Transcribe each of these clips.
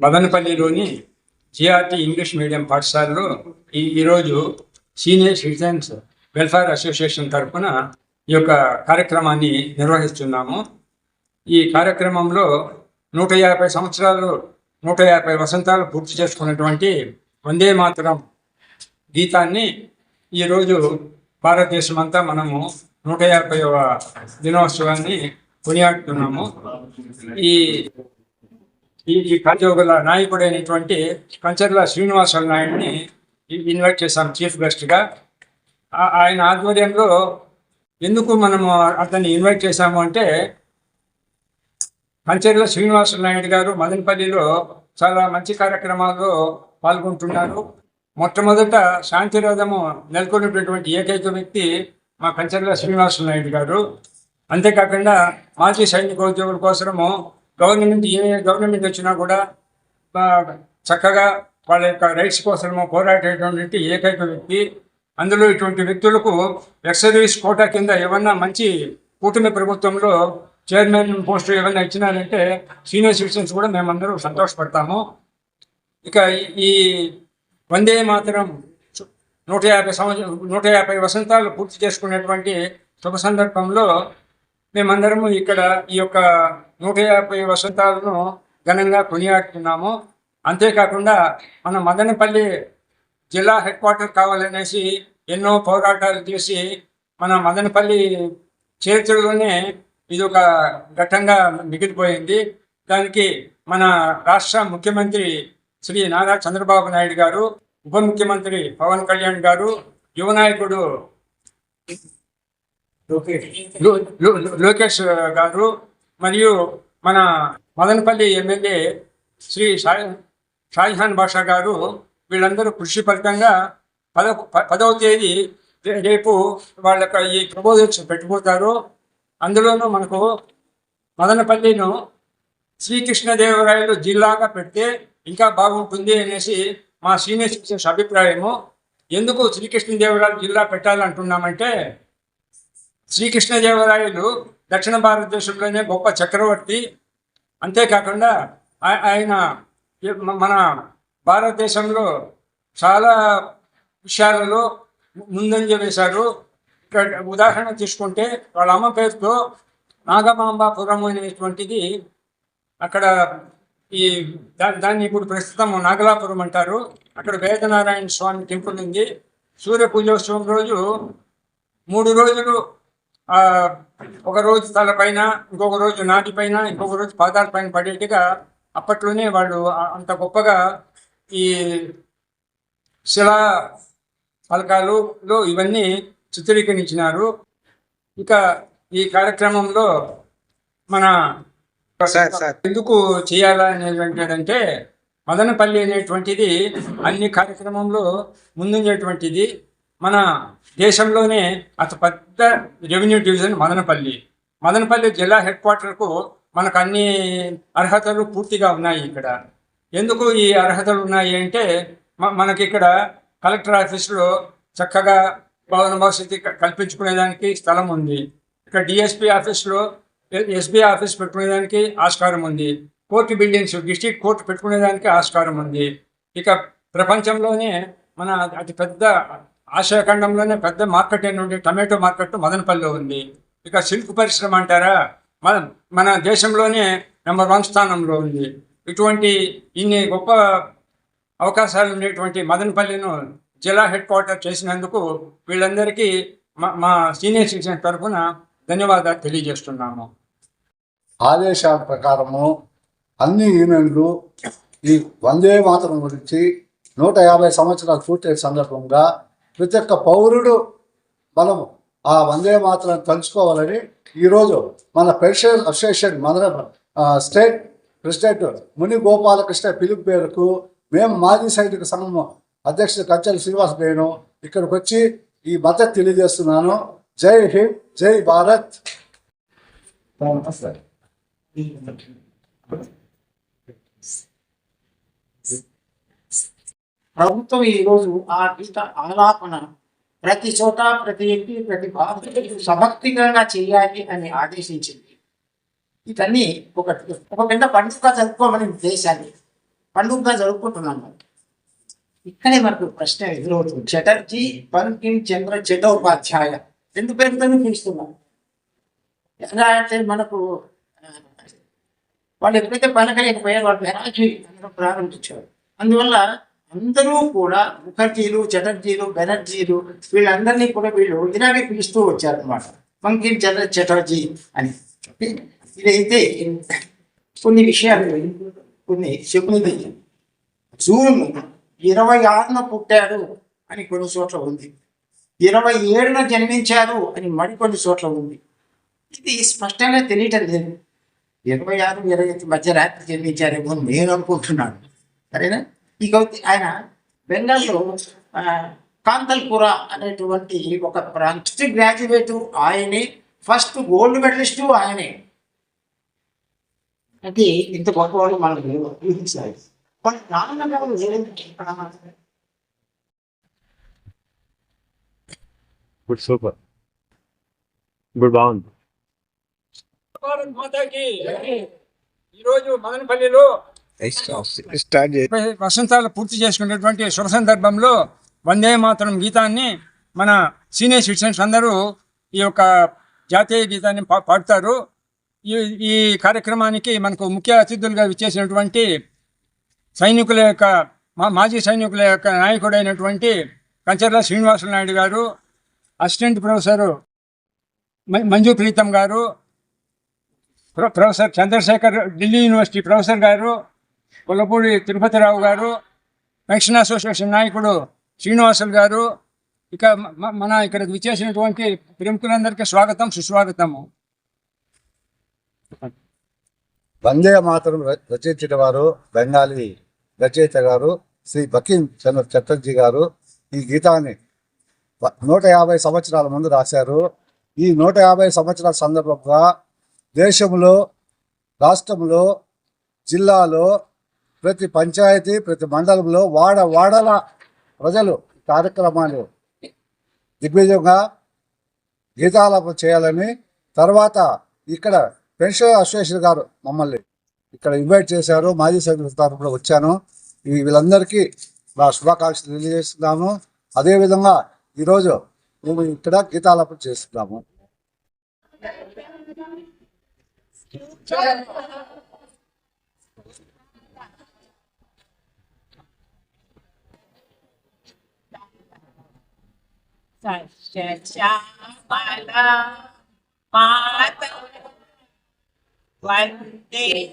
మదనపల్లిలోని GRT English medium పాఠశాలలో ఈ ఈరోజు సీనియర్ సిటిజన్స్ వెల్ఫేర్ అసోసియేషన్ తరఫున ఈ యొక్క కార్యక్రమాన్ని నిర్వహిస్తున్నాము. ఈ కార్యక్రమంలో నూట యాభై సంవత్సరాలు నూట యాభై వసంతాలు పూర్తి చేసుకున్నటువంటి వందే మాతరం గీతాన్ని ఈరోజు భారతదేశం అంతా మనము నూట యాభైవ దినోత్సవాన్ని కొనియాడుతున్నాము. ఈ ఈ ఈ కార్యోగుల నాయకుడైనటువంటి కంచర్ల శ్రీనివాస నాయుడిని ఇన్వైట్ చేశాం చీఫ్ గెస్ట్గా. ఆయన ఆధ్వర్యంలో ఎందుకు మనము అతన్ని ఇన్వైట్ చేశాము అంటే కంచర్ల శ్రీనివాస నాయుడు గారు మదనపల్లిలో చాలా మంచి కార్యక్రమాల్లో పాల్గొంటున్నారు. మొట్టమొదట శాంతిరథము నెలకొన్నటువంటి ఏకైక వ్యక్తి మా కంచర్ల శ్రీనివాస నాయుడు గారు. అంతేకాకుండా మాజీ సైనికోద్యోగుల కోసము గవర్నమెంట్ ఏ గవర్నమెంట్ వచ్చినా కూడా చక్కగా వాళ్ళ యొక్క రైట్స్ కోసము పోరాడేటువంటి ఏకైక వ్యక్తి. అందులో ఇటువంటి వ్యక్తులకు ఎక్స్ కోటా కింద ఏమన్నా మంచి కూటమి ప్రభుత్వంలో చైర్మన్ పోస్టు ఏమైనా ఇచ్చినారంటే సీనియర్ సిటిజన్స్ కూడా మేమందరూ సంతోషపడతాము. ఇక ఈ- వందే మాత్రం నూట యాభై సంవత్సరం నూట యాభై వసంతాలు పూర్తి చేసుకునేటువంటి శుభ సందర్భంలో మేమందరము ఇక్కడ ఈ యొక్క నూట యాభై వసంతాలను ఘనంగా కొనియాడుతున్నాము. అంతేకాకుండా మన మదనపల్లి జిల్లా హెడ్ క్వార్టర్ కావాలనేసి ఎన్నో పోరాటాలు చేసి మన మదనపల్లి చరిత్రలోనే ఇది ఒక ఘట్టంగా మిగిలిపోయింది. దానికి మన రాష్ట్ర ముఖ్యమంత్రి శ్రీ నారా చంద్రబాబు నాయుడు గారు ఉప ముఖ్యమంత్రి పవన్ కళ్యాణ్ గారు యువ నాయకుడు లోకేష్. గారు మరియు మన మదనపల్లి ఎమ్మెల్యే శ్రీ షాజహాన్ బాషా గారు వీళ్ళందరూ కృషి ఫలితంగా పద ప- పదవ తేదీ రేపు వాళ్ళ ఈ ప్రపోజల్స్ పెట్టిపోతారు అందులోనూ మనకు మదనపల్లిను శ్రీకృష్ణదేవరాయలు జిల్లాగా పెడితే ఇంకా బాగుంటుంది అనేసి మా సీనియర్ సిటిజన్స్ అభిప్రాయము. ఎందుకు శ్రీకృష్ణదేవరాయలు జిల్లా పెట్టాలంటున్నామంటే శ్రీకృష్ణదేవరాయలు దక్షిణ భారతదేశంలోనే గొప్ప చక్రవర్తి. అంతేకాకుండా ఆయన మన భారతదేశంలో చాలా విషయాలలో ముందంజ వేశారు. ఇక్కడ ఉదాహరణ తీసుకుంటే వాళ్ళ అమ్మ పేరుతో నాగమాంబాపురం అనేటువంటిది అక్కడ ఈ దా- దాన్ని ఇప్పుడు ప్రస్తుతం నాగలాపురం అంటారు. అక్కడ వేదనారాయణ స్వామి టెంపుల్ ఉంది. సూర్య పూజోత్సవం రోజు మూడు రోజులు ఒక రోజు తలపైన ఇంకొక రోజు నాటిపైన ఇంకొక రోజు పాదాల పైన పడేట్టుగా అప్పట్లోనే వాళ్ళు అంత గొప్పగా ఈ శిలా పలకాలులో ఇవన్నీ చిత్రీకరించినారు. ఇక ఈ కార్యక్రమంలో మన ఎందుకు చేయాలా అనేటువంటిదంటే మదనపల్లి అనేటువంటిది అన్ని కార్యక్రమంలో ముందుండేటువంటిది. మన దేశంలోనే అతి పెద్ద రెవెన్యూ డివిజన్ మదనపల్లి. మదనపల్లి జిల్లా హెడ్ క్వార్టర్కు మనకు అన్ని అర్హతలు పూర్తిగా ఉన్నాయి ఇక్కడ. ఎందుకు ఈ అర్హతలు ఉన్నాయి అంటే మ- మనకి ఇక్కడ కలెక్టర్ ఆఫీసులో చక్కగా భవన వసతి క- కల్పించుకునేదానికి స్థలం ఉంది ఇక్కడ డిఎస్పీ ఆఫీస్లో ఎస్బీ ఆఫీస్ పెట్టుకునేదానికి ఆస్కారం ఉంది కోర్టు బిల్డింగ్స్ డిస్ట్రిక్ట్ కోర్టు పెట్టుకునేదానికి ఆస్కారం ఉంది ఇక ప్రపంచంలోనే మన అతి పెద్ద ఆసియా ఖండంలోనే పెద్ద మార్కెట్ ఏంటంటే టమాటో మార్కెట్ మదనపల్లిలో ఉంది. ఇక సిల్క్ పరిశ్రమ అంటారా? మన మన దేశంలోనే నెంబర్ వన్ స్థానంలో ఉంది. ఇటువంటి ఇన్ని గొప్ప అవకాశాలు ఉండేటువంటి మదనపల్లిను జిల్లా హెడ్ క్వార్టర్ చేసినందుకు వీళ్ళందరికీ మా మా సీనియర్ సిటిజన్ తరఫున ధన్యవాదాలు తెలియజేస్తున్నాము. ఆదేశాల ప్రకారము అన్ని యూనియన్లు ఈ వందే మాతరం గురించి నూట యాభై సంవత్సరాలు పూర్తయిన సందర్భంగా ప్రతి ఒక్క పౌరుడు మనం ఆ వందే మాత్రం తలుచుకోవాలని ఈరోజు మన పెన్షన్ అసోసియేషన్ మన స్టేట్ ప్రెసిడెంట్ ముని గోపాలకృష్ణ పిలుపు పేరుకు మేము మాజీ సైనిక సంఘం అధ్యక్షుడు కంచెల శ్రీనివాస్ నేను ఇక్కడికి వచ్చి ఈ మద్దతు తెలియజేస్తున్నాను. జై హింద్ జై భారత్. ప్రభుత్వం ఈరోజు ఆ గీత ఆలాపన ప్రతి చోట ప్రతి ఇంటి ప్రతి బాధ సభక్తిగా చేయాలి అని ఆదేశించింది. ఇవన్నీ ఒక ఒక పెద్ద పండుగ జరుపుకోమని ఉద్దేశాన్ని పండుగగా జరుపుకుంటున్నాం మనం. ఇక్కడే మనకు ప్రశ్న ఎదురవుతుంది. చటర్జీ బంకిం చంద్ర చటోపాధ్యాయ రెండు పేరుతో పిలుస్తున్నాం. ఎలా అంటే మనకు వాళ్ళు ఎప్పుడైతే పలకలేకపోయారు వాళ్ళు వెరాజీ అందరూ ప్రారంభించారు. అందువల్ల అందరూ కూడా ముఖర్జీలు చటర్జీలు బెనర్జీలు వీళ్ళందరినీ కూడా వీళ్ళు ఇలాగే పిలుస్తూ వచ్చారనమాట బంకిం చంద్ర చటర్జీ అని. ఇదైతే కొన్ని విషయాలు కొన్ని చెప్పింది జూన్ ఇరవై ఆరున పుట్టాడు అని కొన్ని చోట్ల ఉంది. ఇరవై ఏడున జన్మించారు అని మరికొన్ని చోట్ల ఉంది. ఇది స్పష్టంగా తెలియటం లేదు. ఇరవై ఆరు ఇరవై మధ్య రాత్రి జన్మించారేమో అని నేను అనుకుంటున్నాను. సరేనా? ఇక ఆయన బెంగాల్లో కాంతల్పుర అనేటువంటి ఒక ఫస్ట్ గ్రాడ్యుయేట్ ఆయనే ఫస్ట్ గోల్డ్ మెడలిస్టు ఆయనే. అంటే ఇంత గొప్పవాడు మనకు ఊహించాలి వాళ్ళ నాన్నగారు సూపర్. గుడ్ బాగుంది. భారత్ మాతాకి ఈరోజు మదనపల్లిలో వసంతాలు పూర్తి చేసుకున్నటువంటి శుభ సందర్భంలో వందే మాతరం గీతాన్ని మన సీనియర్ సిటిజన్స్ అందరూ ఈ యొక్క జాతీయ గీతాన్ని పా- పాడుతారు. ఈ ఈ కార్యక్రమానికి మనకు ముఖ్య అతిథులుగా విచ్చేసినటువంటి సైనికుల యొక్క మా మాజీ సైనికుల యొక్క నాయకుడైనటువంటి కంచర్ల శ్రీనివాసులు నాయుడు గారు అసిస్టెంట్ ప్రొఫెసరు మంజు ప్రీతం గారు pro- professor Chandrasekhar Delhi university professor గారు కొల్లపూడి తిరుపతిరావు గారు పెన్షన్ అసోసియేషన్ నాయకుడు శ్రీనివాసులు గారు ఇక మన ఇక్కడ విచ్చేసినటువంటి ప్రముఖులందరికీ స్వాగతం సుస్వాగతము. వందే మాతరం ర- రచించిన వారు బెంగాలీ రచయిత గారు శ్రీ బకిం చంద్ర చటర్జీ గారు ఈ గీతాన్ని నూట యాభై సంవత్సరాల ముందు రాశారు. ఈ నూట యాభై సంవత్సరాల సందర్భంగా దేశంలో రాష్ట్రంలో జిల్లాలో ప్రతి పంచాయతీ ప్రతి మండలంలో వాడ వాడల ప్రజలు కార్యక్రమాలు దిగ్విజయంగా గీతాలాపం చేయాలని తర్వాత ఇక్కడ పెన్షన్ అసోసియేషన్ గారు మమ్మల్ని ఇక్కడ ఇన్వైట్ చేశారు. మాజీ సభ్యుల తరఫున వచ్చాను. వీళ్ళందరికీ నా శుభాకాంక్షలు తెలియజేస్తున్నాను. అదేవిధంగా ఈరోజు మేము ఇక్కడ గీతాలాపన చేస్తున్నాము. chạy chạy cha tại la mà tao lành đi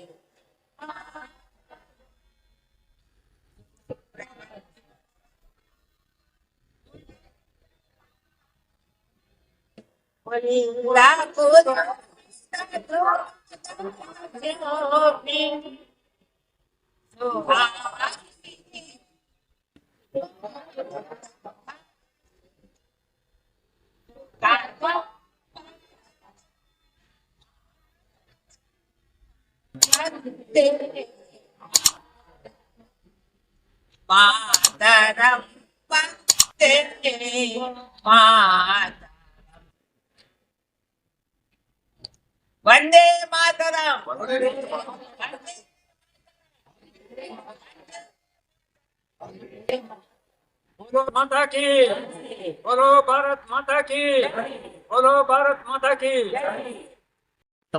mình đã cứu Thank you. मातरं वंदे मातरं बोलो माता की बोलो भारत माता की बोलो भारत माता की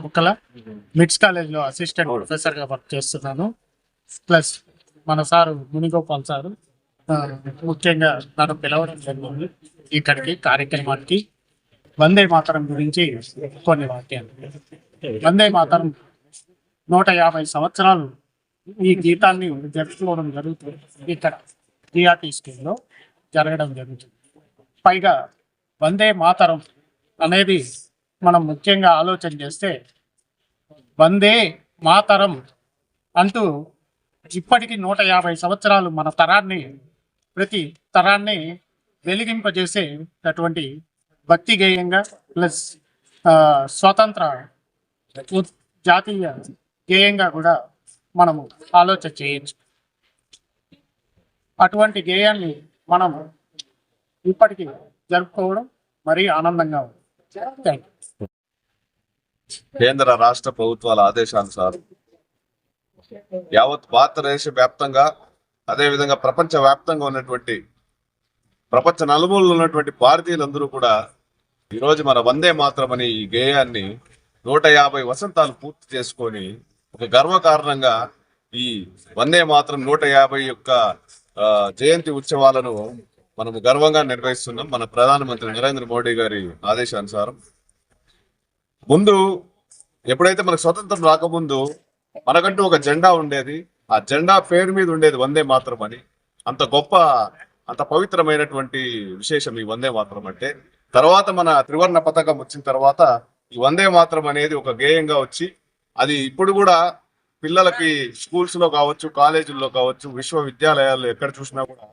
ముక్కల మిడ్స్ కాలేజ్లో అసిస్టెంట్ ప్రొఫెసర్గా వర్క్ చేస్తున్నాను. ప్లస్ మన సారు మునిగోపాల్ సారు ముఖ్యంగా నన్ను పిలవడం జరిగింది. ఇక్కడికి కార్యక్రమానికి వందే మాతరం గురించి కొన్ని వాక్యాలు. వందే మాతరం నూట యాభై సంవత్సరాలు ఈ గీతాన్ని జరుపుకోవడం జరుగుతుంది. ఇక్కడ జిఆర్టీ స్కూల్లో జరగడం జరుగుతుంది. పైగా వందే మాతరం అనేది మనం ముఖ్యంగా ఆలోచన చేస్తే వందే మాతరం అంటూ ఇప్పటికీ నూట యాభై సంవత్సరాలు మన తరాన్ని ప్రతి తరాన్ని వెలిగింపజేసేటటువంటి భక్తి గేయంగా ప్లస్ స్వతంత్ర ఉత్- జాతీయ గేయంగా కూడా మనము ఆలోచన చేయొచ్చు. అటువంటి గేయాన్ని మనం ఇప్పటికీ జరుపుకోవడం మరీ ఆనందంగా ఉంది. కేంద్ర రాష్ట్ర ప్రభుత్వాల ఆదేశానుసారం యావత్ భారతదేశ వ్యాప్తంగా అదేవిధంగా ప్రపంచ వ్యాప్తంగా ఉన్నటువంటి ప్రపంచ నలుమూలలో ఉన్నటువంటి భారతీయులందరూ కూడా ఈరోజు మన వందే మాత్రం అనే ఈ గేయాన్ని నూట యాభై వసంతాలు పూర్తి చేసుకొని ఒక గర్వకారణంగా ఈ వందే మాత్రం నూట యాభై యొక్క జయంతి ఉత్సవాలను మనము గర్వంగా నిర్వహిస్తున్నాం మన ప్రధానమంత్రి నరేంద్ర మోడీ గారి ఆదేశానుసారం. ముందు ఎప్పుడైతే మనకు స్వతంత్రం రాకముందు మనకంటూ ఒక జెండా ఉండేది ఆ జెండా పేరు మీద ఉండేది వందే మాత్రం అని. అంత గొప్ప అంత పవిత్రమైనటువంటి విశేషం ఈ వందే మాత్రం అంటే తర్వాత మన త్రివర్ణ పతాకం వచ్చిన తర్వాత ఈ వందే మాత్రం అనేది ఒక గేయంగా వచ్చి అది ఇప్పుడు కూడా పిల్లలకి స్కూల్స్లో కావచ్చు కాలేజీల్లో కావచ్చు విశ్వవిద్యాలయాల్లో ఎక్కడ చూసినా కూడా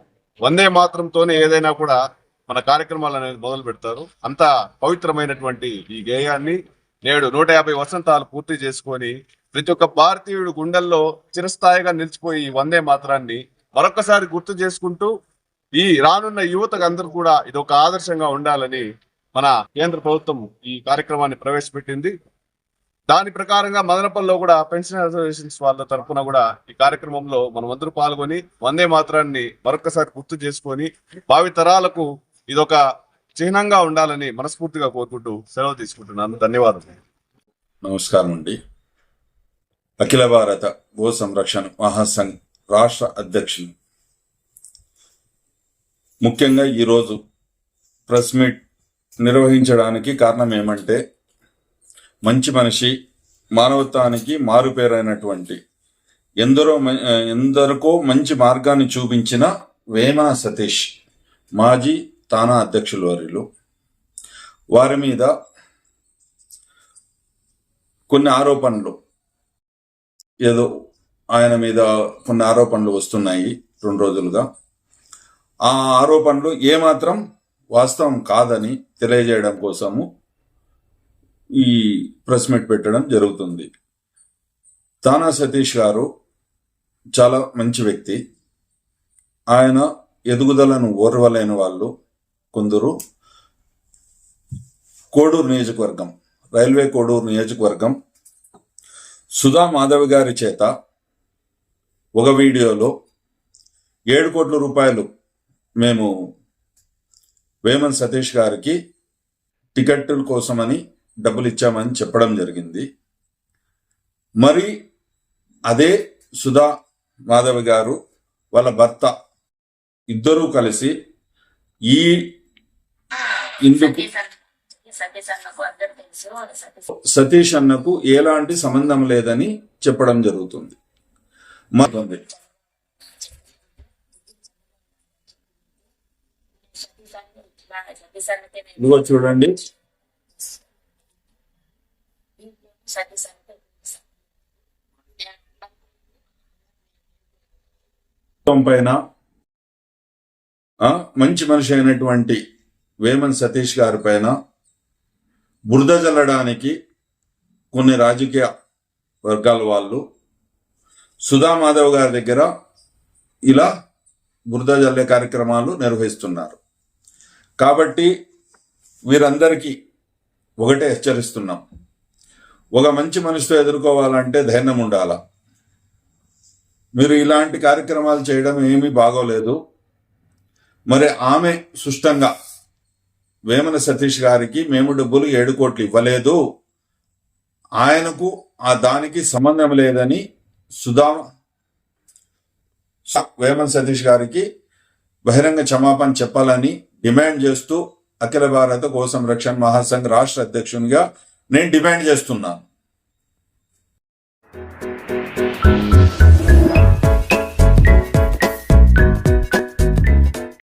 వందే మాత్రంతోనే ఏదైనా కూడా మన కార్యక్రమాలు అనేది మొదలు పెడతారు. అంత పవిత్రమైనటువంటి ఈ గేయాన్ని నేడు నూట యాభై వసంతాలు పూర్తి చేసుకొని ప్రతి ఒక్క భారతీయుడు గుండెల్లో చిరస్థాయిగా నిలిచిపోయి వందే మాత్రాన్ని మరొకసారి గుర్తు చేసుకుంటూ ఈ రానున్న యువతకు అందరూ కూడా ఇది ఒక ఆదర్శంగా ఉండాలని మన కేంద్ర ప్రభుత్వం ఈ కార్యక్రమాన్ని ప్రవేశపెట్టింది. దాని ప్రకారంగా మదనపల్లిలో కూడా పెన్షన్ రిజర్వేషన్స్ వాళ్ళ తరఫున కూడా ఈ కార్యక్రమంలో మనం అందరూ పాల్గొని వందే మాత్రాన్ని మరొకసారి గుర్తు చేసుకొని భావి తరాలకు ఇదొక చిహ్నంగా ఉండాలని మనస్ఫూర్తిగా కోరుకుంటూ సెలవు తీసుకుంటున్నాను. ధన్యవాదాలు నమస్కారం అండి. అఖిల భారత గో సంరక్షణ మహాసంఘ్ రాష్ట్ర అధ్యక్షులు. ముఖ్యంగా ఈరోజు ప్రెస్ మీట్ నిర్వహించడానికి కారణం ఏమంటే మంచి మనిషి మానవత్వానికి మారుపేరైనటువంటి ఎందరో మ- ఎందరికో మంచి మార్గాన్ని చూపించిన వేమన సతీష్ మాజీ తానా అధ్యక్షులు వారిలు. వారి మీద కొన్ని ఆరోపణలు ఏదో ఆయన మీద కొన్ని ఆరోపణలు వస్తున్నాయి రెండు రోజులుగా. ఆ ఆరోపణలు ఏమాత్రం వాస్తవం కాదని తెలియజేయడం కోసము ఈ ప్రెస్ మీట్ పెట్టడం జరుగుతుంది. తానా సతీష్ గారు చాలా మంచి వ్యక్తి. ఆయన ఎదుగుదలను ఓర్వలేని వాళ్ళు కొందరు. కోడూరు నియోజకవర్గం రైల్వే కోడూరు నియోజకవర్గం. సుధా మాధవ్ గారి చేత ఒక వీడియోలో ఏడు కోట్ల రూపాయలు మేము వేమన్ సతీష్ గారికి టికెట్ల కోసమని డబ్బులు ఇచ్చామని చెప్పడం జరిగింది. మరి అదే సుధా మాధవ్ గారు వాళ్ళ భర్త ఇద్దరూ కలిసి ఈ ఇందుకు సతీష్ అన్నకు ఎలాంటి సంబంధం లేదని చెప్పడం జరుగుతుంది. ఇదిగో చూడండి. మొత్తం పైన మంచి మనిషి అయినటువంటి వేమన్ సతీష్ గారి పైన బురద జల్లడానికి కొన్ని రాజకీయ వర్గాల వాళ్ళు సుధా మాధవ్ గారి దగ్గర ఇలా బురద జల్లే కార్యక్రమాలు నిర్వహిస్తున్నారు. కాబట్టి వీరందరికీ ఒకటే హెచ్చరిస్తున్నాం. ఒక మంచి మనిషితో ఎదుర్కోవాలంటే ధైర్యం ఉండాల? మీరు ఇలాంటి కార్యక్రమాలు చేయడం ఏమీ బాగోలేదు. మరి ఆమె సుష్టంగా వేమన సతీష్ గారికి మేము డబ్బులు ఏడు కోట్లు ఇవ్వలేదు. ఆయనకు ఆ దానికి సంబంధం లేదని సుధా స- వేమన సతీష్ గారికి బహిరంగ క్షమాపణ చెప్పాలని డిమాండ్ చేస్తూ అఖిల భారత కోసం రక్షణ మహాసంఘ్ రాష్ట్ర అధ్యక్షునిగా నేను డిమాండ్ చేస్తున్నాను.